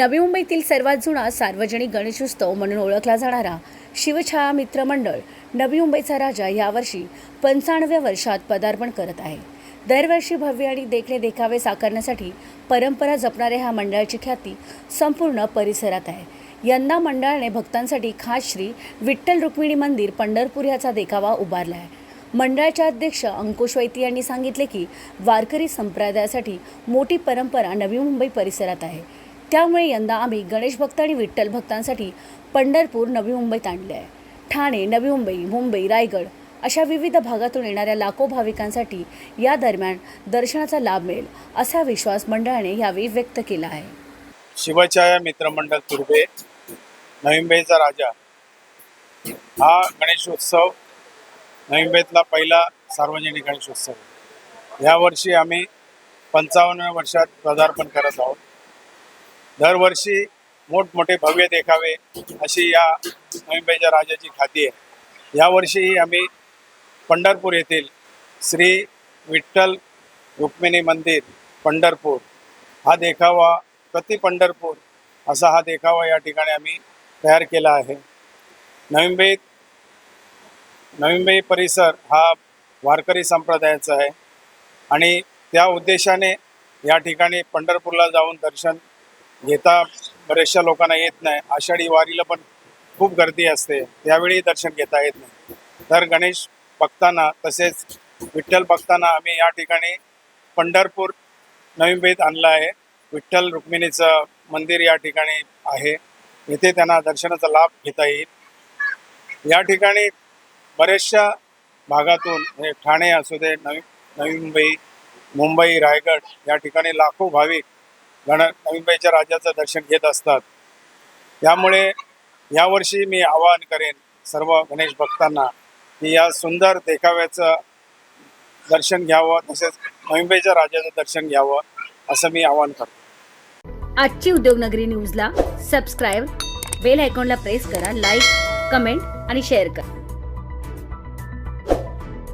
नवी मुंबईतील सर्वात जुना सार्वजनिक गणेशोत्सव म्हणून ओळखला जाणारा शिवछाया मित्र मंडळ नवी मुंबईचा राजा यावर्षी पंचाण्णव्या वर्षात पदार्पण करत आहे. दरवर्षी भव्य आणि देखणे देखावे साकारण्यासाठी परंपरा जपणाऱ्या ह्या मंडळाची ख्याती संपूर्ण परिसरात आहे. यंदा मंडळाने भक्तांसाठी खास श्री विठ्ठल रुक्मिणी मंदिर पंढरपूर याचा देखावा उभारला आहे मंडळाच्या अध्यक्ष अंकुश वैती यांनी सांगितले की वारकरी संप्रदायासाठी मोठी परंपरा नवी मुंबई परिसरात आहे. त्यामुळे यंदा आम्ही गणेश भक्त आणि विठ्ठल भक्तांसाठी पंढरपूर नवी मुंबईत आणले आहे. ठाणे नवी मुंबई मुंबई रायगड अशा विविध भागातून येणाऱ्या लाखो भाविकांसाठी या दरम्यान दर्शनाचा लाभ मिळेल असा विश्वास मंडळाने यावेळी व्यक्त केला आहे. शिवछाया मित्रमंडळ तुर्भे नवी मुंबईचा राजा. हा गणेशोत्सव नवी मुंबईतला पहिला सार्वजनिक गणेशोत्सव. यावर्षी आम्ही पंचावन्न वर्षात पदार्पण करत आहोत. दरवर्षी मोठमोठे भव्य देखावे अशी या नवी राजाची खाती आहे. यावर्षीही आम्ही पंढरपूर येथील श्री विठ्ठल रुक्मिणी मंदिर पंढरपूर हा देखावा प्रति पंढरपूर असा हा देखावा या ठिकाणी आम्ही तयार केला आहे. नवी मुंबईत नवी मुंबई परिसर हा वारकरी संप्रदायाचा आहे आणि त्या उद्देशाने या ठिकाणी पंढरपूरला जाऊन दर्शन घेता बऱ्याचशा लोकांना येत नाही. आषाढी वारीला पण खूप गर्दी असते. त्यावेळी दर्शन घेता येत नाही. तर गणेश बघताना तसेच विठ्ठल बघताना आम्ही या ठिकाणी पंढरपूर नवीन बेत आणलं आहे. विठ्ठल रुक्मिणीचं मंदिर या ठिकाणी आहे. येथे त्यांना दर्शनाचा लाभ घेता येईल. या ठिकाणी बऱ्याचशा भागातून म्हणजे ठाणे असू दे नवी नवी मुंबई मुंबई रायगड या ठिकाणी लाखो भाविक गण नवीनबाईच्या मुंबईच्या राजाचं दर्शन घेत असतात. त्यामुळे यावर्षी मी आवाहन करेन सर्व गणेश भक्तांना की या सुंदर देखाव्याचं दर्शन घ्यावं तसेच नवीनबाईच्या मुंबईच्या राजाचं दर्शन घ्यावं असं मी आवाहन करतो. आजची उद्योगनगरी न्यूजला सबस्क्राईब बेल आयकॉनला प्रेस करा लाईक कमेंट आणि शेअर करा.